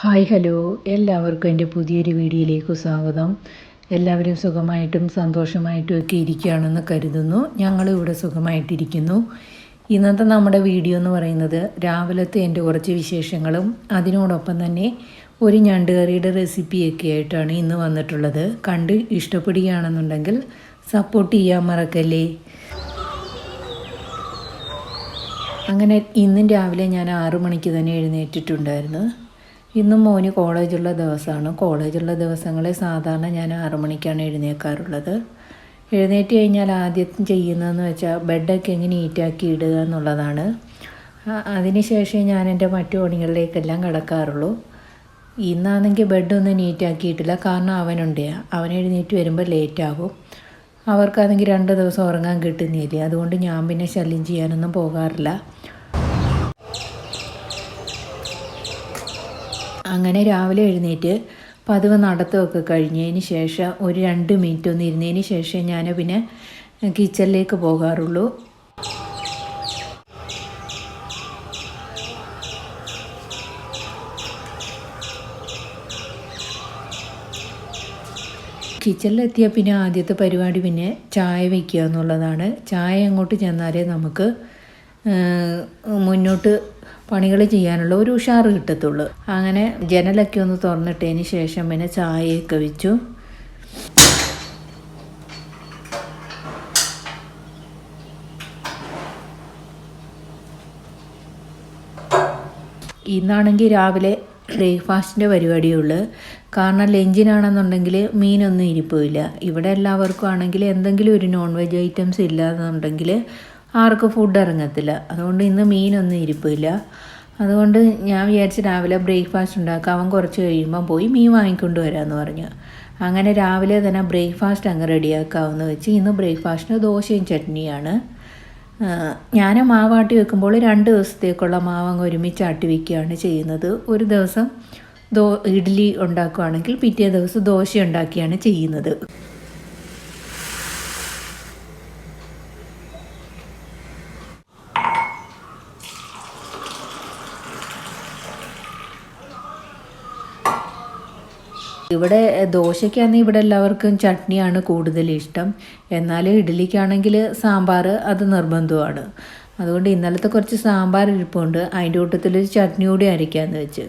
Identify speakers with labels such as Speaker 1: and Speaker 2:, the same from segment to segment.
Speaker 1: Hi hello. എല്ലാവർക്കും എന്റെ പുതിയൊരു വീഡിയോയിലേക്ക് സ്വാഗതം. എല്ലാവരും സുഖമായിട്ടും സന്തോഷമായിട്ടും ഒക്കെ ഇരിക്കുകയാണെന്ന് കരുതുന്നു. ഞങ്ങളിവിടെ സുഖമായിട്ടിരിക്കുന്നു. ഇന്നത്തെ നമ്മുടെ വീഡിയോ എന്ന് പറയുന്നത് രാവിലത്തെ എന്റെ കുറച്ച് വിശേഷങ്ങളും അതിനോടൊപ്പം തന്നെ ഒരു ഞണ്ടുകറിയുടെ റെസിപ്പിയൊക്കെ ആയിട്ടാണ് ഇന്ന് വന്നിട്ടുള്ളത്. കണ്ട് ഇഷ്ടപ്പെടുകയാണെന്നുണ്ടെങ്കിൽ സപ്പോർട്ട് ചെയ്യാൻ മറക്കല്ലേ? അങ്ങനെ ഇന്നും രാവിലെ ഞാൻ ആറു മണിക്ക് തന്നെ എഴുന്നേറ്റിട്ടുണ്ടായിരുന്നു. ഇന്നും മോന് കോളേജുള്ള ദിവസമാണ്. കോളേജുള്ള ദിവസങ്ങളിൽ സാധാരണ ഞാൻ ആറു മണിക്കാണ് എഴുന്നേൽക്കാറുള്ളത് എഴുന്നേറ്റ് കഴിഞ്ഞാൽ ആദ്യം ചെയ്യുന്നതെന്ന് വെച്ചാൽ ബെഡൊക്കെ എങ്ങനെ നീറ്റാക്കി ഇടുക എന്നുള്ളതാണ്. അതിനുശേഷം ഞാൻ എന്റെ മറ്റു പണികളിലേക്കെല്ലാം കിടക്കാറുള്ളൂ. ഇന്നാണെങ്കിൽ ബെഡൊന്നും നീറ്റാക്കിയിട്ടില്ല കാരണം അവനുണ്ട്. അവൻ എഴുന്നേറ്റ് വരുമ്പോൾ ലേറ്റാകും. അവർക്കാണെങ്കിൽ രണ്ട് ദിവസം ഉറങ്ങാൻ കിട്ടുന്നില്ല. അതുകൊണ്ട് ഞാൻ പിന്നെ ശല്യം ചെയ്യാനൊന്നും പോകാറില്ല. അങ്ങനെ രാവിലെ എഴുന്നേറ്റ് പതിവ് നടത്തമൊക്കെ കഴിഞ്ഞതിന് ശേഷം ഒരു രണ്ട് മിനിറ്റ് ഒന്ന് ഇരുന്നതിന് ശേഷം ഞാൻ പിന്നെ കിച്ചണിലേക്ക് പോകാറുള്ളൂ. കിച്ചണിലെത്തിയ പിന്നെ ആദ്യത്തെ പരിപാടി പിന്നെ ചായ വയ്ക്കുക എന്നുള്ളതാണ്. ചായ അങ്ങോട്ട് ചെന്നാലേ നമുക്ക് മുന്നോട്ട് പണികൾ ചെയ്യാനുള്ള ഒരു ഉഷാർ കിട്ടത്തുള്ളൂ. അങ്ങനെ ജനലൊക്കെ ഒന്ന് തുറന്നിട്ടതിന് ശേഷം പിന്നെ ചായയൊക്കെ വെച്ചു. ഇന്നാണെങ്കിൽ രാവിലെ ബ്രേക്ക്ഫാസ്റ്റിന്റെ പരിപാടിയുള്ളു. കാരണം ലഞ്ചിനാണെന്നുണ്ടെങ്കിൽ മീനൊന്നും ഇരിപ്പില്ല ഇവിടെ എല്ലാവർക്കും ആണെങ്കിൽ എന്തെങ്കിലും ഒരു നോൺ വെജ് ഐറ്റംസ് ഇല്ലാന്നുണ്ടെങ്കിൽ ആർക്കും ഫുഡ് ഇറങ്ങത്തില്ല. അതുകൊണ്ട് ഇന്ന് മീനൊന്നും ഇരിപ്പില്ല. അതുകൊണ്ട് ഞാൻ വിചാരിച്ച് രാവിലെ ബ്രേക്ക്ഫാസ്റ്റ് ഉണ്ടാക്കാം. അവൻ കുറച്ച് കഴിയുമ്പോൾ പോയി മീൻ വാങ്ങിക്കൊണ്ട് വരാമെന്ന് പറഞ്ഞു. അങ്ങനെ രാവിലെ തന്നെ ബ്രേക്ക്ഫാസ്റ്റ് അങ്ങ് റെഡിയാക്കാമെന്ന് വെച്ച് ഇന്ന് ബ്രേക്ക്ഫാസ്റ്റിന് ദോശയും ചട്നിയാണ്. ഞാൻ മാവാട്ടി വെക്കുമ്പോൾ രണ്ട് ദിവസത്തേക്കുള്ള മാവങ്ങ് ഒരുമിച്ച് ആട്ടി വയ്ക്കുകയാണ് ചെയ്യുന്നത്. ഒരു ദിവസം ദോ ഇഡ്ഡലി ഉണ്ടാക്കുകയാണെങ്കിൽ പിറ്റേ ദിവസം ദോശ ഉണ്ടാക്കിയാണ് ചെയ്യുന്നത്. ഇവിടെ ദോശയ്ക്കാണെങ്കിൽ ഇവിടെ എല്ലാവർക്കും ചട്നിയാണ് കൂടുതൽ ഇഷ്ടം. എന്നാൽ ഇഡ്ഡലിക്കാണെങ്കിൽ സാമ്പാർ അത് നിർബന്ധമാണ്. അതുകൊണ്ട് ഇന്നലത്തെ കുറച്ച് സാമ്പാർ ഇരിപ്പുണ്ട്. അതിന്റെ കൂട്ടത്തിലൊരു ചട്നി കൂടി അരയ്ക്കാമെന്ന് വെച്ച്.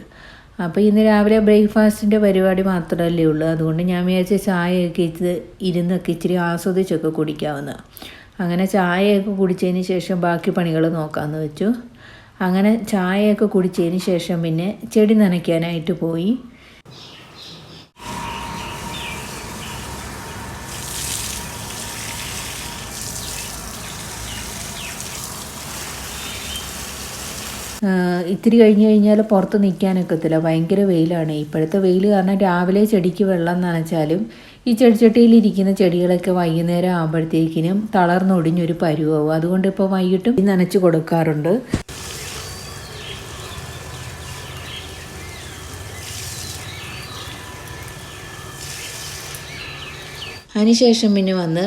Speaker 1: അപ്പോൾ ഇന്ന് രാവിലെ ബ്രേക്ക്ഫാസ്റ്റിന്റെ പരിപാടി മാത്രമല്ലേ ഉള്ളൂ. അതുകൊണ്ട് ഞാൻ വിചാരിച്ച ചായയൊക്കെ ഇത് ഇരുന്നൊക്കെ ഇച്ചിരി ആസ്വദിച്ചൊക്കെ കുടിക്കാവുന്ന. അങ്ങനെ ചായയൊക്കെ കുടിച്ചതിന് ശേഷം ബാക്കി പണികൾ നോക്കാമെന്ന് വെച്ചു. അങ്ങനെ ചായയൊക്കെ കുടിച്ചതിന് ശേഷം പിന്നെ ചെടി നനയ്ക്കാനായിട്ട് പോയി. ഇത്തിരി കഴിഞ്ഞ് കഴിഞ്ഞാൽ പുറത്ത് നിൽക്കാനൊക്കത്തില്ല ഭയങ്കര വെയിലാണ്. ഇപ്പോഴത്തെ വെയിൽ കാരണം രാവിലെ ചെടിക്ക് വെള്ളം നനച്ചാലും ഈ ചെടിച്ചട്ടിയിലിരിക്കുന്ന ചെടികളൊക്കെ വൈകുന്നേരം ആകുമ്പോഴത്തേക്കിനും തളർന്നൊടിഞ്ഞൊരു പരുവാവും. അതുകൊണ്ട് ഇപ്പോൾ വൈകിട്ടും നനച്ച് കൊടുക്കാറുണ്ട്. അതിനുശേഷം പിന്നെ വന്ന്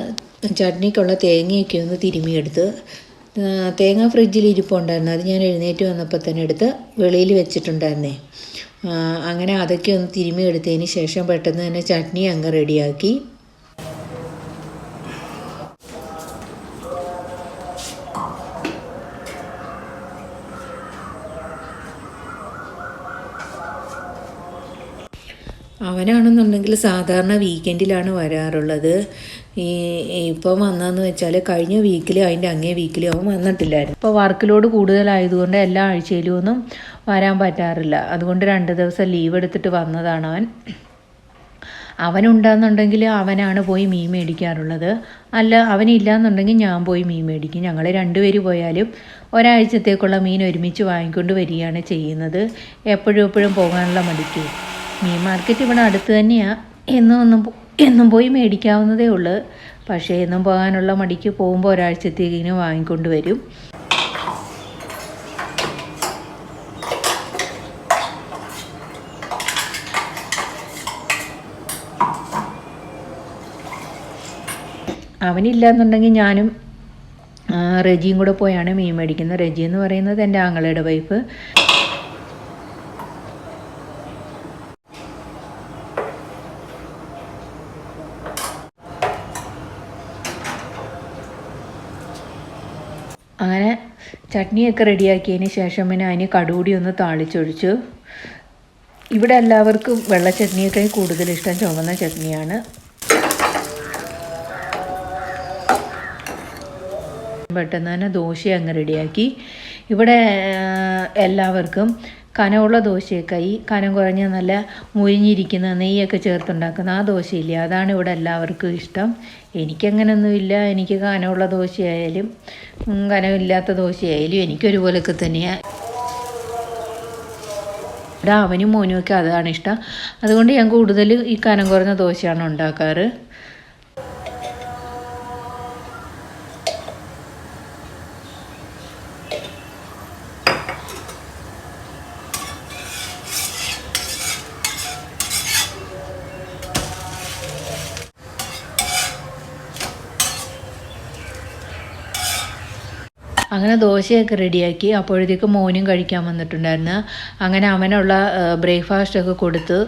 Speaker 1: ചട്നിക്കുള്ള തേങ്ങയൊക്കെ ഒന്ന് തിരുമിയെടുത്ത് തേങ്ങ ഫ്രിഡ്ജിൽ ഇരിപ്പുണ്ടായിരുന്നു. അത് ഞാൻ എഴുന്നേറ്റ് വന്നപ്പോൾ തന്നെ എടുത്ത് വെളിയിൽ വെച്ചിട്ടുണ്ടായിരുന്നേ. അങ്ങനെ അതൊക്കെ ഒന്ന് തിരുമ്മി എടുത്തതിന് ശേഷം പെട്ടെന്ന് തന്നെ ചട്നി അങ്ങ് റെഡിയാക്കി. അവനാണെന്നുണ്ടെങ്കിൽ സാധാരണ വീക്കെൻഡിലാണ് വരാറുള്ളത്. ഈ ഇപ്പം വന്നതെന്ന് വെച്ചാൽ കഴിഞ്ഞ വീക്കിൽ അതിന്റെ അങ്ങേ വീക്കിൽ അവൻ വന്നിട്ടില്ലായിരുന്നു. ഇപ്പോൾ വർക്ക് ലോഡ് കൂടുതലായതുകൊണ്ട് എല്ലാ ആഴ്ചയിലും ഒന്നും വരാൻ പറ്റാറില്ല. അതുകൊണ്ട് രണ്ട് ദിവസം ലീവ് എടുത്തിട്ട് വന്നതാണ് അവൻ. അവനുണ്ടെന്നുണ്ടെങ്കിൽ അവനാണ് പോയി മീൻ മേടിക്കാറുള്ളത്. അല്ല അവനില്ലാന്നുണ്ടെങ്കിൽ ഞാൻ പോയി മീൻ മേടിക്കും. ഞങ്ങൾ രണ്ടുപേര് പോയാലും ഒരാഴ്ചത്തേക്കുള്ള മീൻ ഒരുമിച്ച് വാങ്ങിക്കൊണ്ട് വരികയാണ് ചെയ്യുന്നത്. എപ്പോഴും എപ്പോഴും പോകാനുള്ള മടിക്ക്. മീൻ മാർക്കറ്റ് ഇവിടെ അടുത്ത് തന്നെയാണ് എന്നൊന്നും എന്നും പോയി മേടിക്കാവുന്നതേ ഉള്ളൂ. പക്ഷേ എന്നും പോകാനുള്ള മടിക്ക് പോകുമ്പോൾ ഒരാഴ്ചത്തേക്കിന് വാങ്ങിക്കൊണ്ട് വരും. അവനില്ല എന്നുണ്ടെങ്കിൽ ഞാനും റെജിയും കൂടെ പോയാണ് മീൻ മേടിക്കുന്നത്. റെജി എന്ന് പറയുന്നത് എന്റെ ആങ്ങളയുടെ വൈഫ് അങ്ങനെ ചട്നിയൊക്കെ റെഡിയാക്കിയതിന് ശേഷം പിന്നെ അതിന് കടുകൂടി ഒന്ന് താളിച്ചൊഴിച്ചു. ഇവിടെ എല്ലാവർക്കും വെള്ള ചട്നിയൊക്കെ കൂടുതൽ ഇഷ്ടം ചുവന്ന ചട്നിയാണ്. പെട്ടെന്ന് തന്നെ ദോശ അങ്ങ് റെഡിയാക്കി. ഇവിടെ എല്ലാവർക്കും കനമുള്ള ദോശയൊക്കെ ഈ കനം കുറഞ്ഞ നല്ല മുരിഞ്ഞിരിക്കുന്ന നെയ്യൊക്കെ ചേർത്തുണ്ടാക്കുന്ന ആ ദോശയില്ലേ? അതാണ് ഇവിടെ എല്ലാവർക്കും ഇഷ്ടം. എനിക്കങ്ങനൊന്നുമില്ല. എനിക്ക് കനമുള്ള ദോശയായാലും കനമില്ലാത്ത ദോശയായാലും എനിക്കൊരുപോലൊക്കെ തന്നെയാണ് ഇവിടെ അവനും മോനും ഒക്കെ അതാണ് ഇഷ്ടം. അതുകൊണ്ട് ഞാൻ കൂടുതൽ ഈ കനം കുറഞ്ഞ ദോശയാണ് ഉണ്ടാക്കാറ്. അങ്ങനെ ദോശയൊക്കെ റെഡിയാക്കി അപ്പോഴത്തേക്ക് മോനും കഴിക്കാൻ വന്നിട്ടുണ്ടായിരുന്നു. അങ്ങനെ അവനുള്ള ബ്രേക്ക്ഫാസ്റ്റ് ഒക്കെ കൊടുത്ത്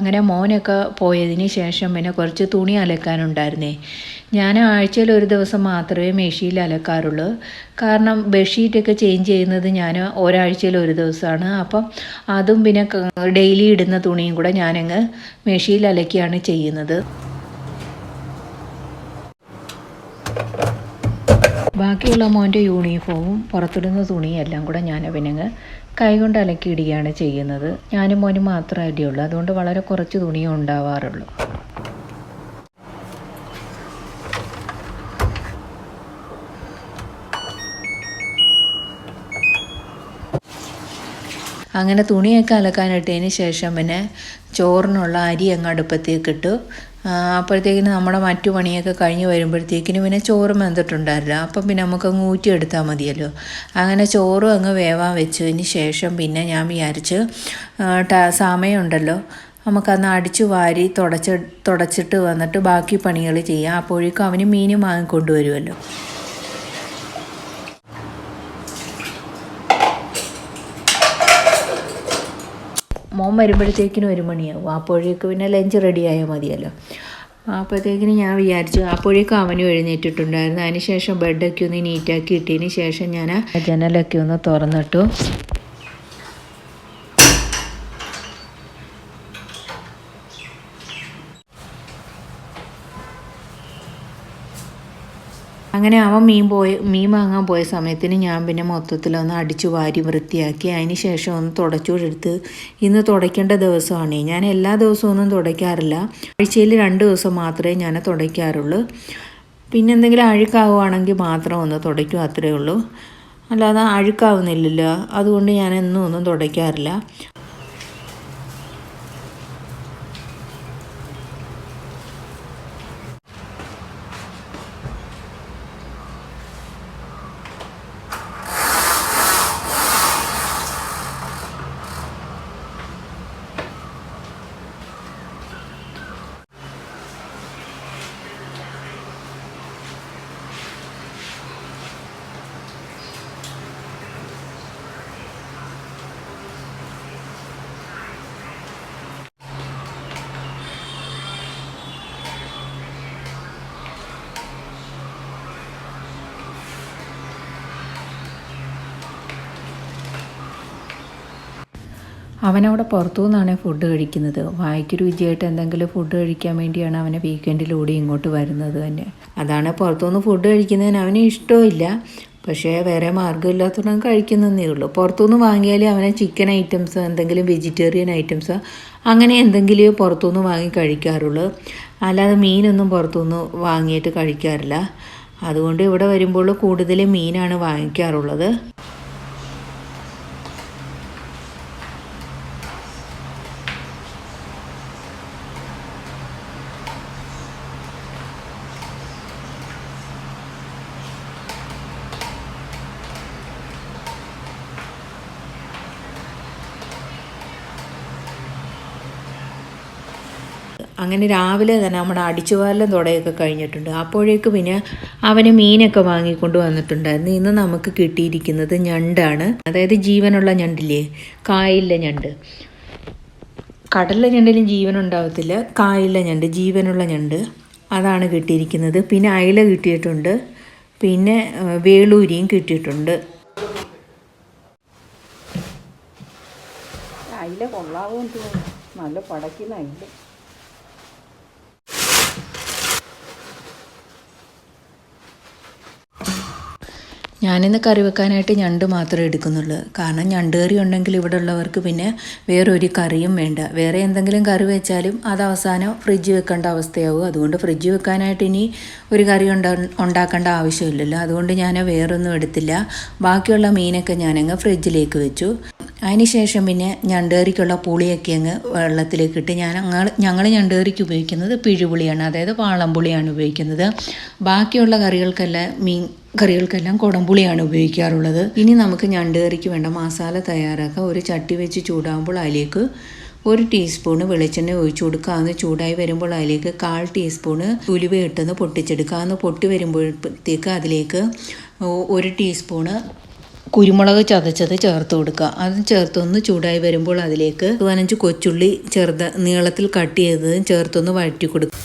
Speaker 1: അങ്ങനെ മോനൊക്കെ പോയതിന് ശേഷം പിന്നെ കുറച്ച് തുണി അലക്കാനുണ്ടായിരുന്നേ. ഞാൻ ആഴ്ചയിൽ ഒരു ദിവസം മാത്രമേ മെഷീനിൽ അലക്കാറുള്ളൂ. കാരണം ബെഡ്ഷീറ്റൊക്കെ ചേഞ്ച് ചെയ്യുന്നത് ഞാൻ ഒരാഴ്ചയിൽ ഒരു ദിവസമാണ്. അപ്പം അതും പിന്നെ ഡെയിലി ഇടുന്ന തുണിയും കൂടെ ഞാനങ്ങ് മെഷീനിൽ അലക്കിയാണ് ചെയ്യുന്നത്. ബാക്കിയുള്ള മോന്റെ യൂണിഫോമും പുറത്തിടുന്ന തുണിയും എല്ലാം കൂടെ ഞാൻ പിന്നെ കൈകൊണ്ട് അലക്കിയിടുകയാണ് ചെയ്യുന്നത്. ഞാനും മോനും മാത്രമല്ലേ ഉള്ളൂ അതുകൊണ്ട് വളരെ കുറച്ച് തുണിയേ ഉണ്ടാവാറുള്ളൂ. അങ്ങനെ തുണിയൊക്കെ അലക്കാനിട്ടതിന് ശേഷം പിന്നെ ചോറിനുള്ള അരി അങ്ങ് അടുപ്പത്തേക്ക് ഇട്ടു അപ്പോഴത്തേക്കിന് നമ്മുടെ മറ്റു പണിയൊക്കെ കഴിഞ്ഞ് വരുമ്പോഴത്തേക്കിന് പിന്നെ ചോറ് വെന്തിട്ടുണ്ടായില്ല അപ്പം പിന്നെ നമുക്കങ്ങ് ഊറ്റിയെടുത്താൽ മതിയല്ലോ. അങ്ങനെ ചോറും അങ്ങ് വേവാൻ വെച്ചതിന് ശേഷം പിന്നെ ഞാൻ വിചാരിച്ച് സമയമുണ്ടല്ലോ. നമുക്കന്ന് അടിച്ചു വാരി തുടച്ച് തുടച്ചിട്ട് വന്നിട്ട് ബാക്കി പണികൾ ചെയ്യാം. അപ്പോഴേക്കും അവന് മീനും വാങ്ങിക്കൊണ്ടുവരുമല്ലോ മോൻ വരുമ്പോഴത്തേക്കിനും ഒരു മണിയാവും. അപ്പോഴേക്ക് പിന്നെ ലഞ്ച് റെഡി ആയാൽ മതിയല്ലോ. അപ്പോഴത്തേക്കിന് ഞാൻ വിചാരിച്ചു അപ്പോഴേക്കും അവനും എഴുന്നേറ്റിട്ടുണ്ടായിരുന്നു. അതിനുശേഷം ബെഡൊക്കെ ഒന്ന് നീറ്റാക്കി ഇട്ടതിന് ശേഷം ഞാൻ ജനലൊക്കെ ഒന്ന് തുറന്നിട്ടു. അങ്ങനെ അവൻ മീൻ പോയ മീൻ വാങ്ങാൻ പോയ സമയത്തിന് ഞാൻ പിന്നെ മൊത്തത്തിലൊന്ന് അടിച്ചു വാരി വൃത്തിയാക്കി. അതിന് ശേഷം ഒന്ന് തുടച്ചുകൊടുത്ത് ഇന്ന് തുടയ്ക്കേണ്ട ദിവസമാണ്. ഞാൻ എല്ലാ ദിവസവും ഒന്നും തുടയ്ക്കാറില്ല. ആഴ്ചയിൽ രണ്ട് ദിവസം മാത്രമേ ഞാൻ തുടയ്ക്കാറുള്ളൂ. പിന്നെ എന്തെങ്കിലും അഴുക്കാവുകയാണെങ്കിൽ മാത്രം ഒന്ന് തുടയ്ക്കും അത്രയേ ഉള്ളൂ. അല്ലാതെ അഴുക്കാവുന്നില്ലല്ലോ. അതുകൊണ്ട് ഞാൻ എന്നും ഒന്നും തുടയ്ക്കാറില്ല. അവനവിടെ പുറത്തു നിന്നാണ് ഫുഡ് കഴിക്കുന്നത്. വായിക്ക് രുചിയായിട്ട് എന്തെങ്കിലും ഫുഡ് കഴിക്കാൻ വേണ്ടിയാണ് അവനെ വീക്കെൻഡിലൂടെ ഇങ്ങോട്ട് വരുന്നത് തന്നെ. അതാണ് പുറത്തുനിന്ന് ഫുഡ് കഴിക്കുന്നതിന് അവന് ഇഷ്ടമില്ല പക്ഷേ വേറെ മാർഗമില്ലാത്തതുകൊണ്ട് കഴിക്കുന്നതേ ഉള്ളൂ. പുറത്തുനിന്ന് വാങ്ങിയാൽ അവനെ ചിക്കൻ ഐറ്റംസ് എന്തെങ്കിലും വെജിറ്റേറിയൻ ഐറ്റംസ് അങ്ങനെ എന്തെങ്കിലും പുറത്തുനിന്ന് വാങ്ങി കഴിക്കാറുള്ളൂ. അല്ലാതെ മീനൊന്നും പുറത്തുനിന്ന് വാങ്ങിയിട്ട് കഴിക്കാറില്ല. അതുകൊണ്ട് ഇവിടെ വരുമ്പോൾ കൂടുതൽ മീനാണ് വാങ്ങിക്കാറുള്ളത്. അങ്ങനെ രാവിലെ തന്നെ നമ്മുടെ അടിച്ചുവാരലും തുടയൊക്കെ കഴിഞ്ഞിട്ടുണ്ട്. അപ്പോഴേക്ക് പിന്നെ അവന് മീനൊക്കെ വാങ്ങിക്കൊണ്ട് വന്നിട്ടുണ്ടായിരുന്നു. ഇന്ന് നമുക്ക് കിട്ടിയിരിക്കുന്നത് ഞണ്ടാണ്. അതായത് ജീവനുള്ള ഞണ്ടില്ലേ? കായില്ല ഞണ്ട്. കടലിലെ ഞണ്ടിലും ജീവൻ ഉണ്ടാവത്തില്ല. കായില്ല ഞണ്ട് ജീവനുള്ള ഞണ്ട്. അതാണ് കിട്ടിയിരിക്കുന്നത്. പിന്നെ അയല കിട്ടിയിട്ടുണ്ട്. പിന്നെ വേളൂരിയും കിട്ടിയിട്ടുണ്ട്.
Speaker 2: അയില കൊള്ളാവോ നല്ല പടക്കുന്ന അയില.
Speaker 1: ഞാനിന്ന് കറി വെക്കാനായിട്ട് ഞണ്ട് മാത്രമേ എടുക്കുന്നുള്ളൂ. കാരണം ഞണ്ട് കറി ഉണ്ടെങ്കിൽ ഇവിടെ ഉള്ളവർക്ക് പിന്നെ വേറൊരു കറിയും വേണ്ട. വേറെ എന്തെങ്കിലും കറി വെച്ചാലും അത് അവസാനം ഫ്രിഡ്ജ് വെക്കേണ്ട അവസ്ഥയാവും. അതുകൊണ്ട് ഫ്രിഡ്ജ് വെക്കാനായിട്ട് ഇനി ഒരു കറി ഉണ്ടാ ഉണ്ടാക്കേണ്ട ആവശ്യമില്ലല്ലോ. അതുകൊണ്ട് ഞാൻ വേറൊന്നും എടുത്തില്ല. ബാക്കിയുള്ള മീനൊക്കെ ഞാനങ്ങ് ഫ്രിഡ്ജിലേക്ക് വെച്ചു. അതിനുശേഷം പിന്നെ ഞണ്ടുകറിക്കുള്ള പുളിയൊക്കെ അങ്ങ് വെള്ളത്തിലേക്ക് ഇട്ട് ഞാൻ ഞങ്ങൾ ഞങ്ങൾ ഞണ്ടുകറിക്ക് ഉപയോഗിക്കുന്നത് പിഴുപുളിയാണ്. അതായത് വാളംപുളിയാണ് ഉപയോഗിക്കുന്നത്. ബാക്കിയുള്ള കറികൾക്കെല്ലാം മീൻ കറികൾക്കെല്ലാം കുടംപുളിയാണ് ഉപയോഗിക്കാറുള്ളത്. ഇനി നമുക്ക് ഞണ്ടുകറിക്ക് വേണ്ട മസാല തയ്യാറാക്കാം. ഒരു ചട്ടി വെച്ച് ചൂടാകുമ്പോൾ അതിലേക്ക് ഒരു ടീസ്പൂണ് വെളിച്ചെണ്ണ ഒഴിച്ചു കൊടുക്കുക. അന്ന് ചൂടായി വരുമ്പോൾ അതിലേക്ക് കാൽ ടീസ്പൂണ് ഉലുവ ഇട്ടെന്ന് പൊട്ടിച്ചെടുക്കുക. അന്ന് പൊട്ടി വരുമ്പോഴത്തേക്ക് അതിലേക്ക് ഒരു ടീസ്പൂണ് കുരുമുളക് ചതച്ചത് ചേർത്ത് കൊടുക്കുക. അത് ചേർത്തൊന്ന് ചൂടായി വരുമ്പോൾ അതിലേക്ക് പതിനഞ്ച് കൊച്ചുള്ളി ചെറുത നീളത്തിൽ കട്ട് ചെയ്തതും ചേർത്തൊന്ന് വഴറ്റി കൊടുക്കുക.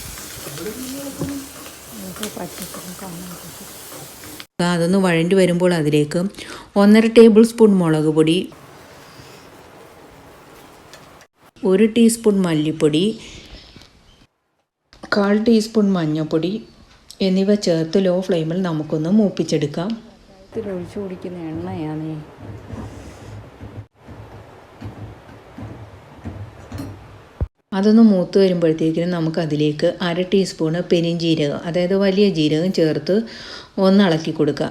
Speaker 1: അതൊന്ന് വഴണ്ടി വരുമ്പോൾ അതിലേക്ക് ഒന്നര ടേബിൾ സ്പൂൺ മുളക് പൊടി ഒരു ടീസ്പൂൺ മല്ലിപ്പൊടി കാൽ ടീസ്പൂൺ മഞ്ഞൾപ്പൊടി എന്നിവ ചേർത്ത് ലോ ഫ്ലെയിമിൽ നമുക്കൊന്ന് മൂപ്പിച്ചെടുക്കാം.
Speaker 2: ഒഴിച്ചു കുടിക്കുന്ന എണ്ണയാണേ.
Speaker 1: അതൊന്ന് മൂത്ത് വരുമ്പോഴത്തേക്കിനും നമുക്ക് അതിലേക്ക് അര ടീസ്പൂണ് പെരിഞ്ജീരകം അതായത് വലിയ ജീരകം ചേർത്ത് ഒന്ന് ഇളക്കി കൊടുക്കുക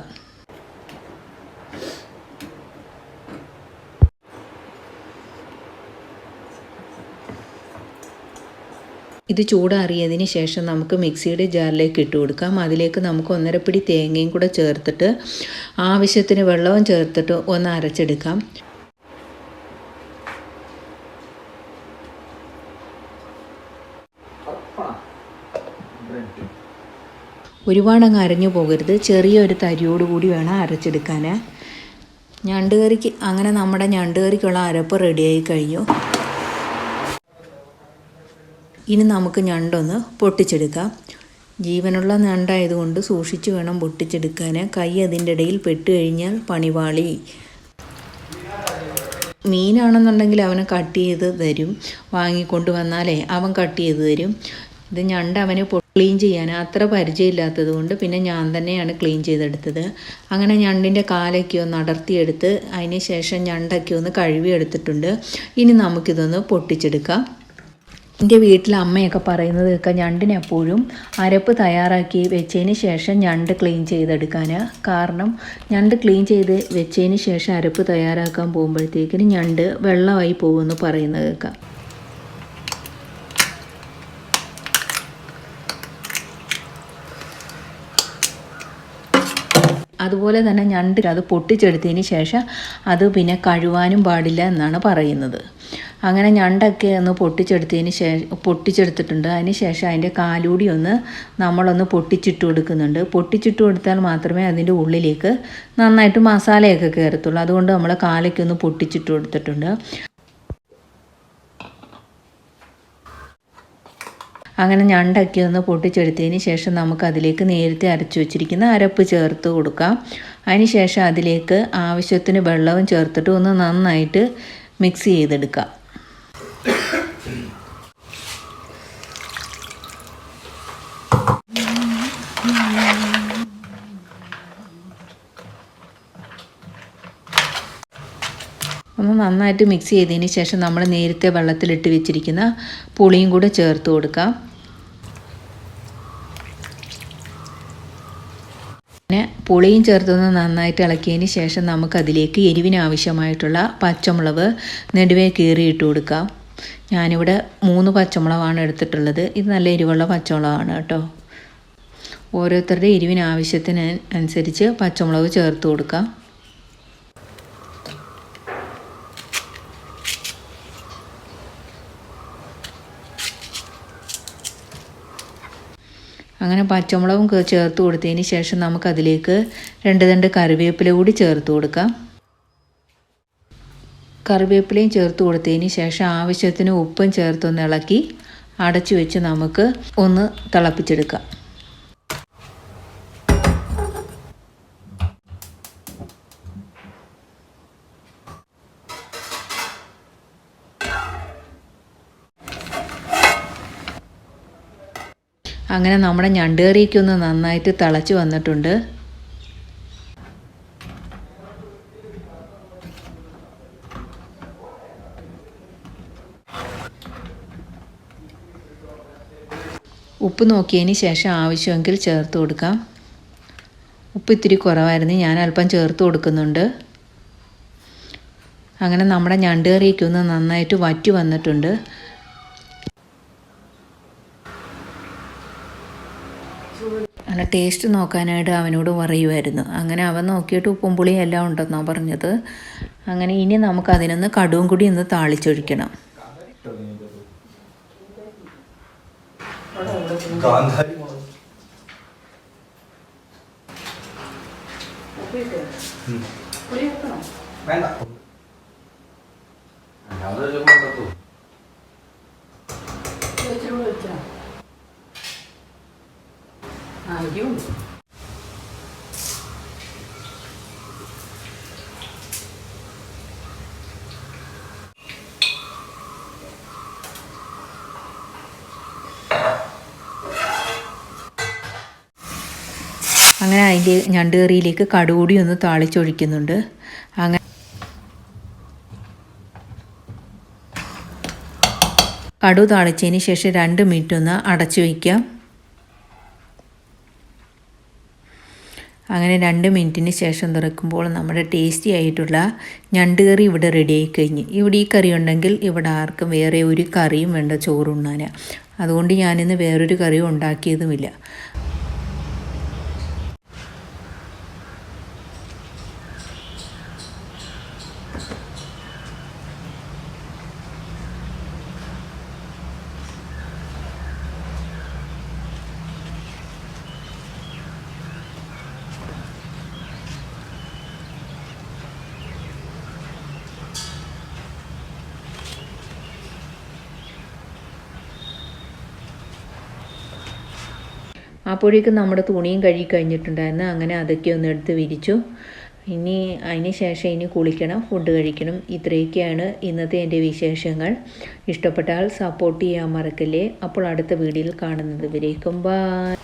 Speaker 1: ഇത് ചൂടാറിയതിന് ശേഷം നമുക്ക് മിക്സിയുടെ ജാറിലേക്ക് ഇട്ട് കൊടുക്കാം. അതിലേക്ക് നമുക്ക് ഒന്നരപ്പിടി തേങ്ങയും കൂടെ ചേർത്തിട്ട് ആവശ്യത്തിന് വെള്ളവും ചേർത്തിട്ട് ഒന്ന് അരച്ചെടുക്കാം. ഒരുപാടങ്ങ് അരഞ്ഞു പോകരുത്. ചെറിയൊരു തരിയോട് കൂടി വേണം അരച്ചെടുക്കാൻ ഞണ്ട് കറിക്ക് അങ്ങനെ നമ്മുടെ ഞണ്ട് കറിക്കുള്ള അരപ്പ് റെഡിയായി കഴിഞ്ഞു. ഇനി നമുക്ക് ഞണ്ടൊന്ന് പൊട്ടിച്ചെടുക്കാം. ജീവനുള്ള ഞണ്ടായതുകൊണ്ട് സൂക്ഷിച്ചു വേണം പൊട്ടിച്ചെടുക്കാൻ കൈ അതിന്റെ ഇടയിൽ പെട്ട് കഴിഞ്ഞാൽ പണിവാളി. മീനാണെന്നുണ്ടെങ്കിൽ അവനെ കട്ട് ചെയ്ത് തരും. വാങ്ങിക്കൊണ്ട് വന്നാലേ അവൻ കട്ട് ചെയ്ത് തരും. ഇത് ഞണ്ട് അവന് ക്ലീൻ ചെയ്യാൻ അത്ര പരിചയമില്ലാത്തത് കൊണ്ട് പിന്നെ ഞാൻ തന്നെയാണ് ക്ലീൻ ചെയ്തെടുത്തത്. അങ്ങനെ ഞണ്ടിന്റെ കാലൊക്കെ ഒന്ന് അടർത്തിയെടുത്ത് അതിന് ശേഷം ഞണ്ടൊക്കെ ഒന്ന് കഴുകി എടുത്തിട്ടുണ്ട് ഇനി നമുക്കിതൊന്ന് പൊട്ടിച്ചെടുക്കാം. എന്റെ വീട്ടിൽ അമ്മയൊക്കെ പറയുന്നത് കേൾക്കാം ഞണ്ടിനെപ്പോഴും അരപ്പ് തയ്യാറാക്കി വെച്ചതിന് ശേഷം ഞണ്ട് ക്ലീൻ ചെയ്തെടുക്കാൻ കാരണം ഞണ്ട് ക്ലീൻ ചെയ്ത് വെച്ചതിന് ശേഷം അരപ്പ് തയ്യാറാക്കാൻ പോകുമ്പോഴത്തേക്കിന് ഞണ്ട് വെള്ളമായി പോകുമെന്ന് പറയുന്നത് കേൾക്കാം. അതുപോലെ തന്നെ ഞണ്ട് അത് പൊട്ടിച്ചെടുത്തതിന് ശേഷം അത് പിന്നെ കഴുവാനും പാടില്ല എന്നാണ് പറയുന്നത്. അങ്ങനെ ഞണ്ടൊക്കെ ഒന്ന് പൊട്ടിച്ചെടുത്തതിന് ശേഷം പൊട്ടിച്ചെടുത്തിട്ടുണ്ട്. അതിന് ശേഷം അതിന്റെ കാലൂടി ഒന്ന് നമ്മളൊന്ന് പൊട്ടിച്ചിട്ട് കൊടുക്കുന്നുണ്ട്. പൊട്ടിച്ചിട്ട് കൊടുത്താൽ മാത്രമേ അതിന്റെ ഉള്ളിലേക്ക് നന്നായിട്ട് മസാലയൊക്കെ കയറത്തുള്ളൂ. അതുകൊണ്ട് നമ്മൾ കാലയ്ക്കൊന്ന് പൊട്ടിച്ചിട്ട് കൊടുത്തിട്ടുണ്ട്. അങ്ങനെ ഞണ്ടൊക്കെ ഒന്ന് പൊട്ടിച്ചെടുത്തതിന് ശേഷം നമുക്ക് അതിലേക്ക് നേരത്തെ അരച്ചു വെച്ചിരിക്കുന്ന അരപ്പ് ചേർത്ത് കൊടുക്കാം. അതിന് ശേഷം അതിലേക്ക് ആവശ്യത്തിന് വെള്ളവും ചേർത്തിട്ട് ഒന്ന് നന്നായിട്ട് മിക്സ് ചെയ്തെടുക്കാം. നന്നായിട്ട് മിക്സ് ചെയ്തതിന് ശേഷം നമ്മൾ നേരത്തെ വെള്ളത്തിലിട്ട് വെച്ചിരിക്കുന്ന പുളിയും കൂടെ ചേർത്ത് കൊടുക്കാം. പിന്നെ പുളിയും ചേർത്തൊന്ന് നന്നായിട്ട് ഇളക്കിയതിന് ശേഷം നമുക്കതിലേക്ക് എരിവിന് ആവശ്യമായിട്ടുള്ള പച്ചമുളക് നെടുവേ കീറിയിട്ട് കൊടുക്കാം. ഞാനിവിടെ മൂന്ന് പച്ചമുളകാണ് എടുത്തിട്ടുള്ളത്. ഇത് നല്ല എരിവുള്ള പച്ചമുളകാണ് കേട്ടോ. ഓരോരുത്തരുടെ എരിവിന് ആവശ്യത്തിന് അനുസരിച്ച് പച്ചമുളക് ചേർത്ത് കൊടുക്കാം. അങ്ങനെ പച്ചമുളകും ചേർത്ത് കൊടുത്തതിന് ശേഷം നമുക്കതിലേക്ക് രണ്ട് രണ്ട് കറിവേപ്പില കൂടി ചേർത്ത് കൊടുക്കാം. കറിവേപ്പിലയും ചേർത്ത് കൊടുത്തതിന് ശേഷം ആവശ്യത്തിന് ഉപ്പും ചേർത്തൊന്ന് ഇളക്കി അടച്ചു വെച്ച് നമുക്ക് ഒന്ന് തിളപ്പിച്ചെടുക്കാം. അങ്ങനെ നമ്മുടെ ഞണ്ടുകറിയൊക്കെ നന്നായിട്ട് തിളച്ച് വന്നിട്ടുണ്ട്. ഉപ്പ് നോക്കിയതിന് ശേഷം ആവശ്യമെങ്കിൽ ചേർത്ത് കൊടുക്കാം. ഉപ്പ് ഇത്തിരി കുറവായിരുന്നു ഞാൻ അല്പം ചേർത്ത് കൊടുക്കുന്നുണ്ട്. അങ്ങനെ നമ്മുടെ ഞണ്ട് ഒന്ന് നന്നായിട്ട് വറ്റി വന്നിട്ടുണ്ട്. അല്ല ടേസ്റ്റ് നോക്കാനായിട്ട് അവനോട് പറയുമായിരുന്നു അങ്ങനെ അവൻ നോക്കിയിട്ട് ഉപ്പും പുളിയും എല്ലാം ഉണ്ടെന്നാണ് പറഞ്ഞത്. അങ്ങനെ ഇനി നമുക്ക് അതിനൊന്ന് കടുവും കൂടി ഒന്ന് താളിച്ചൊഴിക്കണം.
Speaker 3: വേണ്ട
Speaker 2: ഇച്ചിരി കൂടെ വെച്ചാ ആ അരിയുണ്ട്
Speaker 1: അതിന്റെ ഞണ്ട് കറിയിലേക്ക് കടുകൂടി ഒന്ന് താളിച്ചൊഴിക്കുന്നുണ്ട്. അങ്ങനെ കടു താളിച്ചതിന് ശേഷം രണ്ട് മിനിറ്റ് ഒന്ന് അടച്ചു വയ്ക്കാം. അങ്ങനെ രണ്ട് മിനിറ്റിന് ശേഷം തുറക്കുമ്പോൾ നമ്മുടെ ടേസ്റ്റി ആയിട്ടുള്ള ഞണ്ട് കറി ഇവിടെ റെഡിയായി കഴിഞ്ഞ്. ഇവിടെ ഈ കറി ഉണ്ടെങ്കിൽ ഇവിടെ ആർക്കും വേറെ ഒരു കറിയും വേണ്ട ചോറുണ്ണാൻ അതുകൊണ്ട് ഞാനിന്ന് വേറൊരു കറിയും ഉണ്ടാക്കിയതുമില്ല. അപ്പോഴേക്കും നമ്മുടെ തുണിയും കഴുകി കഴിഞ്ഞിട്ടുണ്ടായിരുന്നു. അങ്ങനെ അതൊക്കെ ഒന്ന് എടുത്ത് വിരിച്ചു. ഇനി അതിന് ശേഷം ഇനി കുളിക്കണം ഫുഡ് കഴിക്കണം. ഇത്രയൊക്കെയാണ് ഇന്നത്തെ എന്റെ വിശേഷങ്ങൾ. ഇഷ്ടപ്പെട്ടാൽ സപ്പോർട്ട് ചെയ്യാൻ മറക്കല്ലേ. അപ്പോൾ അടുത്ത വീഡിയോയിൽ കാണുന്നത് വരേക്കും. ബൈ